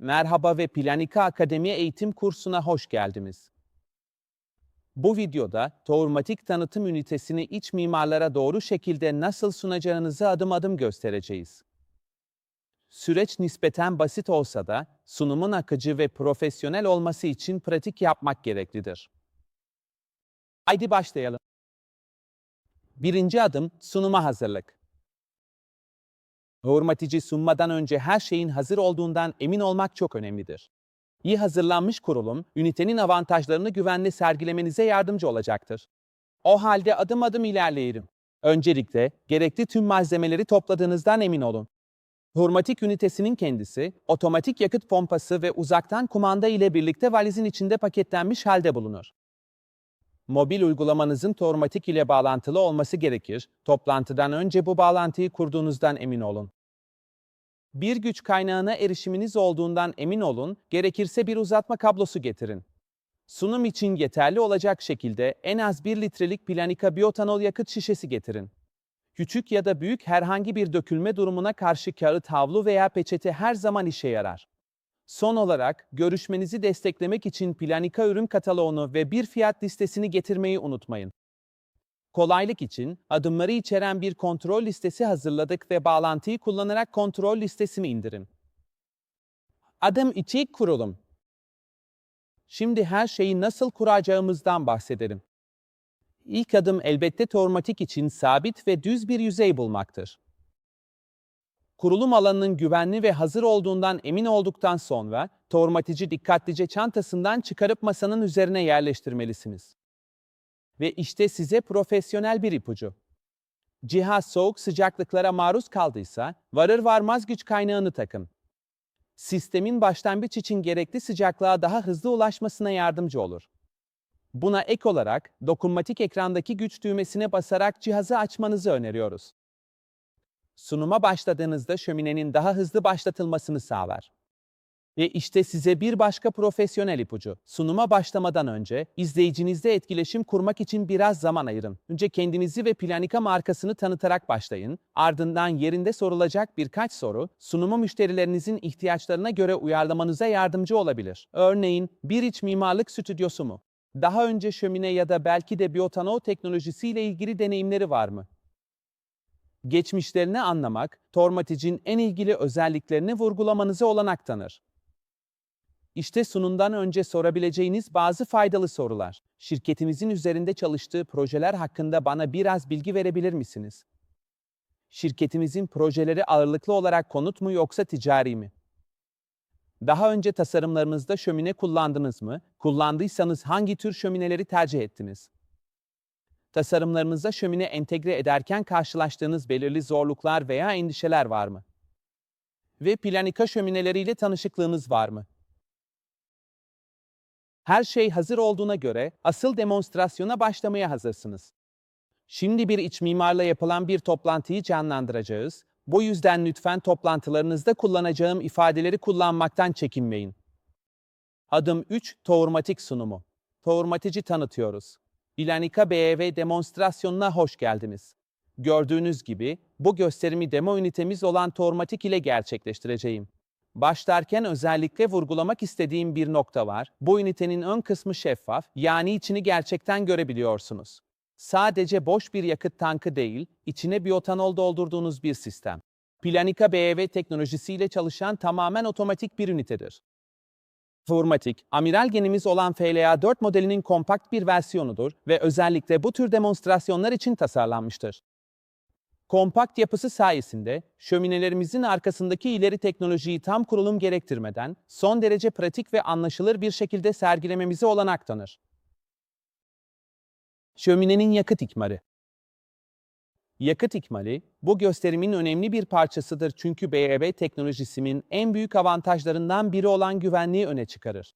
Merhaba ve Planika Akademi eğitim kursuna hoş geldiniz. Bu videoda Tourmatik tanıtım ünitesini iç mimarlara doğru şekilde nasıl sunacağınızı adım adım göstereceğiz. Süreç nispeten basit olsa da sunumun akıcı ve profesyonel olması için pratik yapmak gereklidir. Haydi başlayalım. Birinci adım sunuma hazırlık. Hurmatici sunmadan önce her şeyin hazır olduğundan emin olmak çok önemlidir. İyi hazırlanmış kurulum, ünitenin avantajlarını güvenli sergilemenize yardımcı olacaktır. O halde adım adım ilerleyelim. Öncelikle gerekli tüm malzemeleri topladığınızdan emin olun. Hurmatik ünitesinin kendisi, otomatik yakıt pompası ve uzaktan kumanda ile birlikte valizin içinde paketlenmiş halde bulunur. Mobil uygulamanızın Tormatik ile bağlantılı olması gerekir. Toplantıdan önce bu bağlantıyı kurduğunuzdan emin olun. Bir güç kaynağına erişiminiz olduğundan emin olun, gerekirse bir uzatma kablosu getirin. Sunum için yeterli olacak şekilde en az 1 litrelik Planika biyotanol yakıt şişesi getirin. Küçük ya da büyük herhangi bir dökülme durumuna karşı kağıt havlu veya peçete her zaman işe yarar. Son olarak, görüşmenizi desteklemek için Planika ürün kataloğunu ve bir fiyat listesini getirmeyi unutmayın. Kolaylık için adımları içeren bir kontrol listesi hazırladık ve bağlantıyı kullanarak kontrol listesini indirin. Adım 2 kurulum. Şimdi her şeyi nasıl kuracağımızdan bahsedelim. İlk adım elbette Tormatik için sabit ve düz bir yüzey bulmaktır. Kurulum alanının güvenli ve hazır olduğundan emin olduktan sonra, tormatici dikkatlice çantasından çıkarıp masanın üzerine yerleştirmelisiniz. Ve işte size profesyonel bir ipucu. Cihaz soğuk sıcaklıklara maruz kaldıysa, varır varmaz güç kaynağını takın. Sistemin başlangıç için gerekli sıcaklığa daha hızlı ulaşmasına yardımcı olur. Buna ek olarak, dokunmatik ekrandaki güç düğmesine basarak cihazı açmanızı öneriyoruz sunuma başladığınızda şöminenin daha hızlı başlatılmasını sağlar. Ve işte size bir başka profesyonel ipucu. Sunuma başlamadan önce izleyicinizle etkileşim kurmak için biraz zaman ayırın. Önce kendinizi ve Planika markasını tanıtarak başlayın. Ardından yerinde sorulacak birkaç soru sunumu müşterilerinizin ihtiyaçlarına göre uyarlamanıza yardımcı olabilir. Örneğin bir iç mimarlık stüdyosu mu? Daha önce şömine ya da belki de biyotanol teknolojisiyle ilgili deneyimleri var mı? Geçmişlerini anlamak, tormaticin en ilgili özelliklerini vurgulamanıza olanak tanır. İşte sunumdan önce sorabileceğiniz bazı faydalı sorular. Şirketimizin üzerinde çalıştığı projeler hakkında bana biraz bilgi verebilir misiniz? Şirketimizin projeleri ağırlıklı olarak konut mu yoksa ticari mi? Daha önce tasarımlarınızda şömine kullandınız mı? Kullandıysanız hangi tür şömineleri tercih ettiniz? Tasarımlarınıza şömine entegre ederken karşılaştığınız belirli zorluklar veya endişeler var mı? Ve planika şömineleriyle tanışıklığınız var mı? Her şey hazır olduğuna göre asıl demonstrasyona başlamaya hazırsınız. Şimdi bir iç mimarla yapılan bir toplantıyı canlandıracağız. Bu yüzden lütfen toplantılarınızda kullanacağım ifadeleri kullanmaktan çekinmeyin. Adım 3 Tourmatik sunumu. Tourmatici tanıtıyoruz. Bilanika BEV demonstrasyonuna hoş geldiniz. Gördüğünüz gibi bu gösterimi demo ünitemiz olan Tormatik ile gerçekleştireceğim. Başlarken özellikle vurgulamak istediğim bir nokta var. Bu ünitenin ön kısmı şeffaf, yani içini gerçekten görebiliyorsunuz. Sadece boş bir yakıt tankı değil, içine biyotanol doldurduğunuz bir sistem. Planika BEV teknolojisiyle çalışan tamamen otomatik bir ünitedir. Formatik, amiral genimiz olan FLA-4 modelinin kompakt bir versiyonudur ve özellikle bu tür demonstrasyonlar için tasarlanmıştır. Kompakt yapısı sayesinde şöminelerimizin arkasındaki ileri teknolojiyi tam kurulum gerektirmeden son derece pratik ve anlaşılır bir şekilde sergilememize olanak tanır. Şöminenin yakıt ikmarı Yakıt ikmali, bu gösterimin önemli bir parçasıdır çünkü BEB teknolojisinin en büyük avantajlarından biri olan güvenliği öne çıkarır.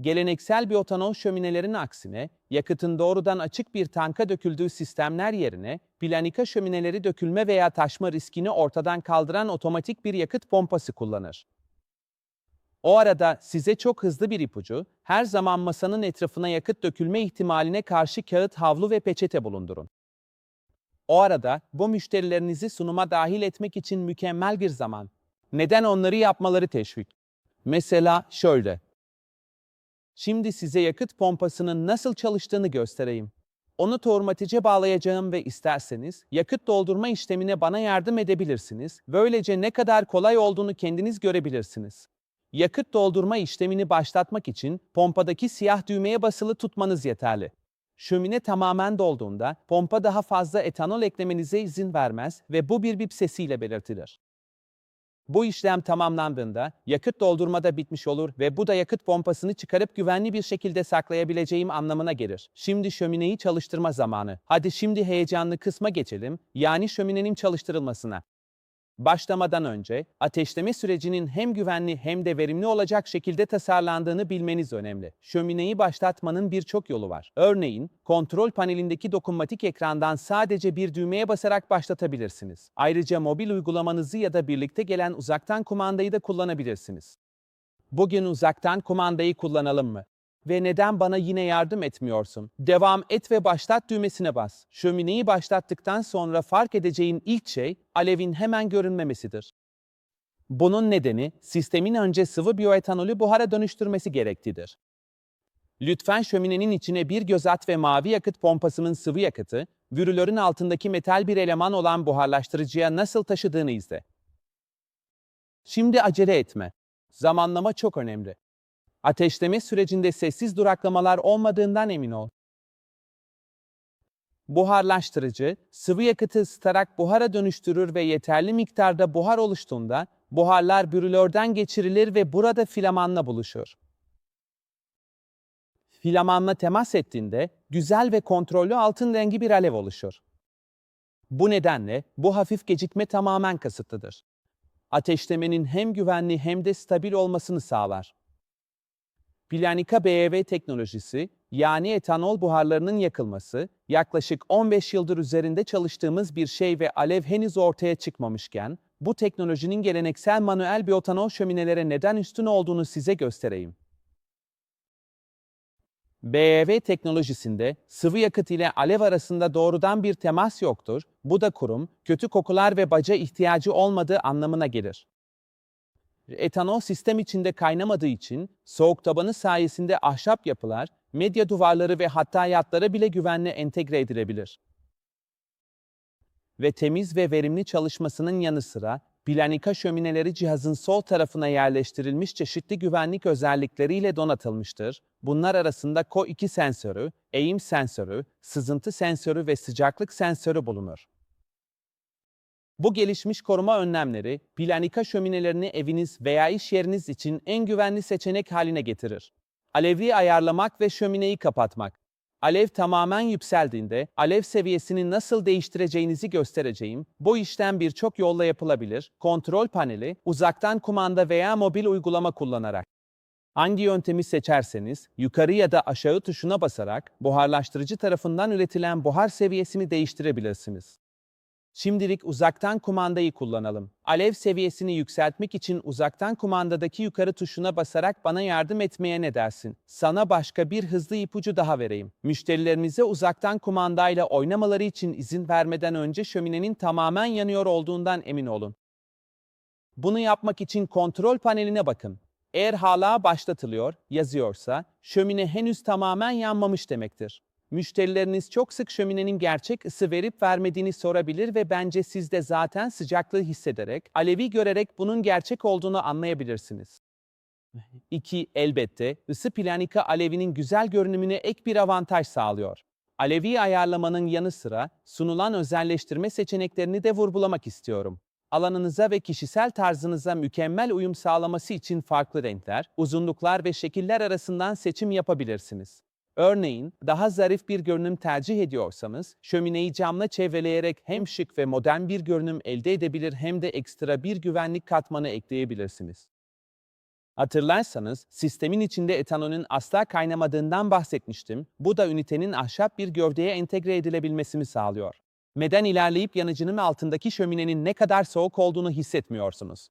Geleneksel biyotanol şöminelerin aksine, yakıtın doğrudan açık bir tanka döküldüğü sistemler yerine, planika şömineleri dökülme veya taşma riskini ortadan kaldıran otomatik bir yakıt pompası kullanır. O arada size çok hızlı bir ipucu, her zaman masanın etrafına yakıt dökülme ihtimaline karşı kağıt havlu ve peçete bulundurun. O arada bu müşterilerinizi sunuma dahil etmek için mükemmel bir zaman. Neden onları yapmaları teşvik? Mesela şöyle. Şimdi size yakıt pompasının nasıl çalıştığını göstereyim. Onu tormatice bağlayacağım ve isterseniz yakıt doldurma işlemine bana yardım edebilirsiniz. Böylece ne kadar kolay olduğunu kendiniz görebilirsiniz. Yakıt doldurma işlemini başlatmak için pompadaki siyah düğmeye basılı tutmanız yeterli. Şömine tamamen dolduğunda pompa daha fazla etanol eklemenize izin vermez ve bu bir bip sesiyle belirtilir. Bu işlem tamamlandığında yakıt doldurma da bitmiş olur ve bu da yakıt pompasını çıkarıp güvenli bir şekilde saklayabileceğim anlamına gelir. Şimdi şömineyi çalıştırma zamanı. Hadi şimdi heyecanlı kısma geçelim, yani şöminenin çalıştırılmasına. Başlamadan önce ateşleme sürecinin hem güvenli hem de verimli olacak şekilde tasarlandığını bilmeniz önemli. Şömineyi başlatmanın birçok yolu var. Örneğin, kontrol panelindeki dokunmatik ekrandan sadece bir düğmeye basarak başlatabilirsiniz. Ayrıca mobil uygulamanızı ya da birlikte gelen uzaktan kumandayı da kullanabilirsiniz. Bugün uzaktan kumandayı kullanalım mı? Ve neden bana yine yardım etmiyorsun? Devam et ve başlat düğmesine bas. Şömineyi başlattıktan sonra fark edeceğin ilk şey alevin hemen görünmemesidir. Bunun nedeni sistemin önce sıvı biyoetanolü buhara dönüştürmesi gerektidir. Lütfen şöminenin içine bir göz at ve mavi yakıt pompasının sıvı yakıtı, vürülörün altındaki metal bir eleman olan buharlaştırıcıya nasıl taşıdığını izle. Şimdi acele etme. Zamanlama çok önemli. Ateşleme sürecinde sessiz duraklamalar olmadığından emin ol. Buharlaştırıcı, sıvı yakıtı ısıtarak buhara dönüştürür ve yeterli miktarda buhar oluştuğunda buharlar brülörden geçirilir ve burada filamanla buluşur. Filamanla temas ettiğinde güzel ve kontrollü altın rengi bir alev oluşur. Bu nedenle bu hafif gecikme tamamen kasıtlıdır. Ateşlemenin hem güvenli hem de stabil olmasını sağlar. Planika BEV teknolojisi, yani etanol buharlarının yakılması, yaklaşık 15 yıldır üzerinde çalıştığımız bir şey ve alev henüz ortaya çıkmamışken, bu teknolojinin geleneksel manuel biyotanol şöminelere neden üstün olduğunu size göstereyim. BEV teknolojisinde sıvı yakıt ile alev arasında doğrudan bir temas yoktur. Bu da kurum, kötü kokular ve baca ihtiyacı olmadığı anlamına gelir. Etanol sistem içinde kaynamadığı için soğuk tabanı sayesinde ahşap yapılar, medya duvarları ve hatta yatlara bile güvenle entegre edilebilir. Ve temiz ve verimli çalışmasının yanı sıra Planika şömineleri cihazın sol tarafına yerleştirilmiş çeşitli güvenlik özellikleriyle donatılmıştır. Bunlar arasında CO2 sensörü, eğim sensörü, sızıntı sensörü ve sıcaklık sensörü bulunur. Bu gelişmiş koruma önlemleri, planika şöminelerini eviniz veya iş yeriniz için en güvenli seçenek haline getirir. Alevliği ayarlamak ve şömineyi kapatmak. Alev tamamen yükseldiğinde alev seviyesini nasıl değiştireceğinizi göstereceğim. Bu işlem birçok yolla yapılabilir. Kontrol paneli, uzaktan kumanda veya mobil uygulama kullanarak. Hangi yöntemi seçerseniz yukarı ya da aşağı tuşuna basarak buharlaştırıcı tarafından üretilen buhar seviyesini değiştirebilirsiniz. Şimdilik uzaktan kumandayı kullanalım. Alev seviyesini yükseltmek için uzaktan kumandadaki yukarı tuşuna basarak bana yardım etmeye ne dersin? Sana başka bir hızlı ipucu daha vereyim. Müşterilerinize uzaktan kumandayla oynamaları için izin vermeden önce şöminenin tamamen yanıyor olduğundan emin olun. Bunu yapmak için kontrol paneline bakın. Eğer hala başlatılıyor yazıyorsa şömine henüz tamamen yanmamış demektir. Müşterileriniz çok sık şöminenin gerçek ısı verip vermediğini sorabilir ve bence siz de zaten sıcaklığı hissederek, alevi görerek bunun gerçek olduğunu anlayabilirsiniz. 2. Elbette, ısı planika alevinin güzel görünümüne ek bir avantaj sağlıyor. Alevi ayarlamanın yanı sıra sunulan özelleştirme seçeneklerini de vurgulamak istiyorum. Alanınıza ve kişisel tarzınıza mükemmel uyum sağlaması için farklı renkler, uzunluklar ve şekiller arasından seçim yapabilirsiniz. Örneğin, daha zarif bir görünüm tercih ediyorsanız, şömineyi camla çevreleyerek hem şık ve modern bir görünüm elde edebilir hem de ekstra bir güvenlik katmanı ekleyebilirsiniz. Hatırlarsanız, sistemin içinde etanolün asla kaynamadığından bahsetmiştim. Bu da ünitenin ahşap bir gövdeye entegre edilebilmesini sağlıyor. Meden ilerleyip yanıcının altındaki şöminenin ne kadar soğuk olduğunu hissetmiyorsunuz.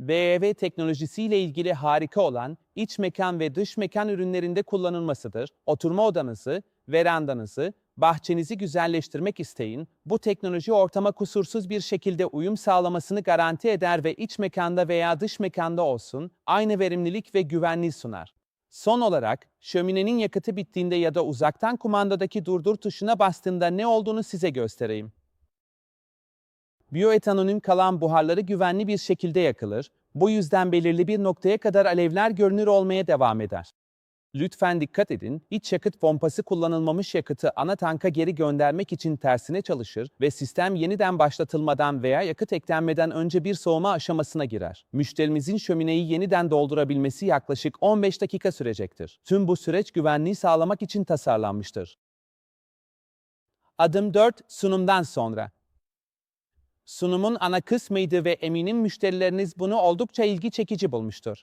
BEV teknolojisiyle ilgili harika olan iç mekan ve dış mekan ürünlerinde kullanılmasıdır. Oturma odanızı, verandanızı, bahçenizi güzelleştirmek isteyin, bu teknoloji ortama kusursuz bir şekilde uyum sağlamasını garanti eder ve iç mekanda veya dış mekanda olsun, aynı verimlilik ve güvenliği sunar. Son olarak, şöminenin yakıtı bittiğinde ya da uzaktan kumandadaki durdur tuşuna bastığında ne olduğunu size göstereyim. Biyoetanolün kalan buharları güvenli bir şekilde yakılır, bu yüzden belirli bir noktaya kadar alevler görünür olmaya devam eder. Lütfen dikkat edin, iç yakıt pompası kullanılmamış yakıtı ana tanka geri göndermek için tersine çalışır ve sistem yeniden başlatılmadan veya yakıt eklenmeden önce bir soğuma aşamasına girer. Müşterimizin şömineyi yeniden doldurabilmesi yaklaşık 15 dakika sürecektir. Tüm bu süreç güvenliği sağlamak için tasarlanmıştır. Adım 4, sunumdan sonra. Sunumun ana kısmıydı ve eminim müşterileriniz bunu oldukça ilgi çekici bulmuştur.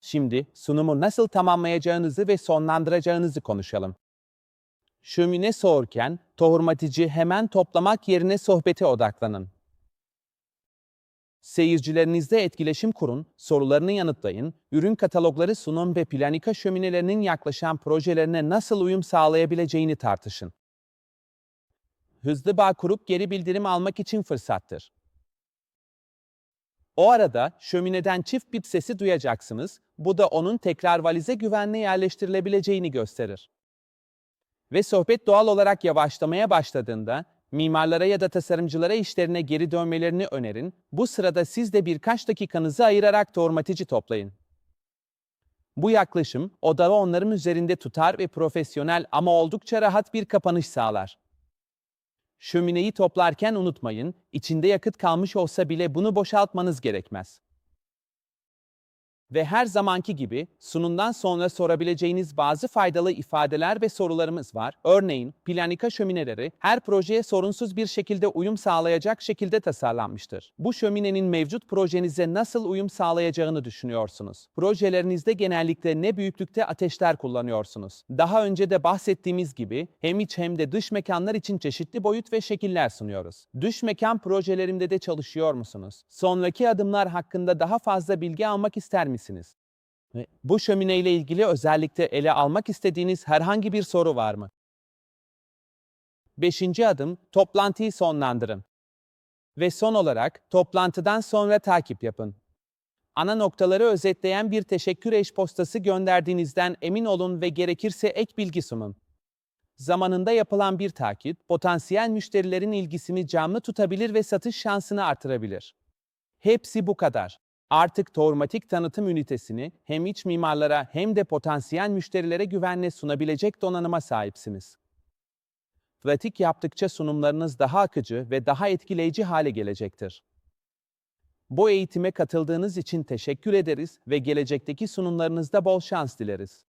Şimdi sunumu nasıl tamamlayacağınızı ve sonlandıracağınızı konuşalım. Şömine soğurken tohurmatici hemen toplamak yerine sohbete odaklanın. Seyircilerinizle etkileşim kurun, sorularını yanıtlayın, ürün katalogları sunun ve planika şöminelerinin yaklaşan projelerine nasıl uyum sağlayabileceğini tartışın. Hızlı bağ kurup geri bildirim almak için fırsattır. O arada şömineden çift bip sesi duyacaksınız. Bu da onun tekrar valize güvenle yerleştirilebileceğini gösterir. Ve sohbet doğal olarak yavaşlamaya başladığında mimarlara ya da tasarımcılara işlerine geri dönmelerini önerin. Bu sırada siz de birkaç dakikanızı ayırarak tohumatici toplayın. Bu yaklaşım odağı onların üzerinde tutar ve profesyonel ama oldukça rahat bir kapanış sağlar. Şömineyi toplarken unutmayın, içinde yakıt kalmış olsa bile bunu boşaltmanız gerekmez. Ve her zamanki gibi sunumdan sonra sorabileceğiniz bazı faydalı ifadeler ve sorularımız var. Örneğin, planika şömineleri her projeye sorunsuz bir şekilde uyum sağlayacak şekilde tasarlanmıştır. Bu şöminenin mevcut projenize nasıl uyum sağlayacağını düşünüyorsunuz. Projelerinizde genellikle ne büyüklükte ateşler kullanıyorsunuz? Daha önce de bahsettiğimiz gibi hem iç hem de dış mekanlar için çeşitli boyut ve şekiller sunuyoruz. Dış mekan projelerimde de çalışıyor musunuz? Sonraki adımlar hakkında daha fazla bilgi almak ister misiniz? Ve bu şömine ile ilgili özellikle ele almak istediğiniz herhangi bir soru var mı? Beşinci adım, toplantıyı sonlandırın. Ve son olarak, toplantıdan sonra takip yapın. Ana noktaları özetleyen bir teşekkür eş-postası gönderdiğinizden emin olun ve gerekirse ek bilgi sunun. Zamanında yapılan bir takip, potansiyel müşterilerin ilgisini canlı tutabilir ve satış şansını artırabilir. Hepsi bu kadar. Artık Tourmatic tanıtım ünitesini hem iç mimarlara hem de potansiyel müşterilere güvenle sunabilecek donanıma sahipsiniz. Pratik yaptıkça sunumlarınız daha akıcı ve daha etkileyici hale gelecektir. Bu eğitime katıldığınız için teşekkür ederiz ve gelecekteki sunumlarınızda bol şans dileriz.